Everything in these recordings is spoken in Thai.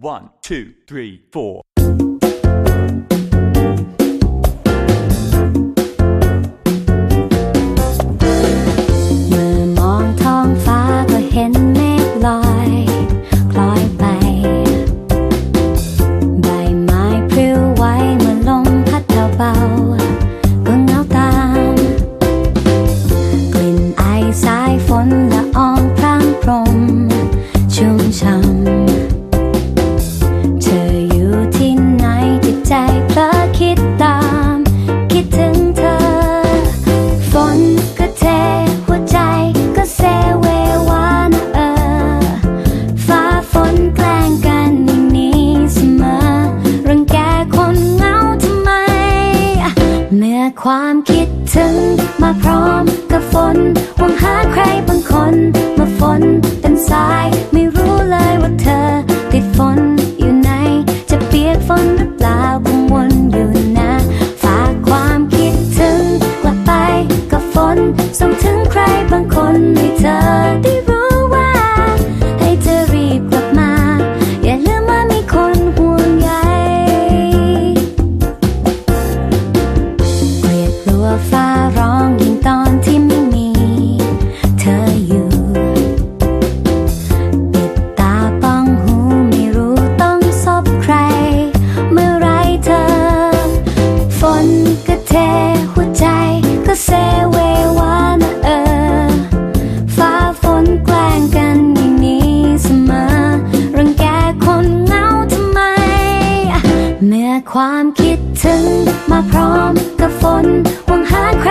one two three four เมื่อมองท้องฟ้าก็เห็นเมฆลอยคล้อยไป ใบไม้พลิ้วไหวเมื่อลมพัดเบาๆก็เงาตาม กลิ่นไอสายฝนละอองพรางพรมชุ่มช่ำ ความคิดถึง มาพร้อมกับฝนหวังหาใครบางคน พร้อมกับฝนหวังหาใคร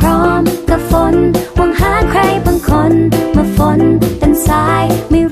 พร้อมกับฝนหวังหาใครบางคนมาฝนเป็นสายไม่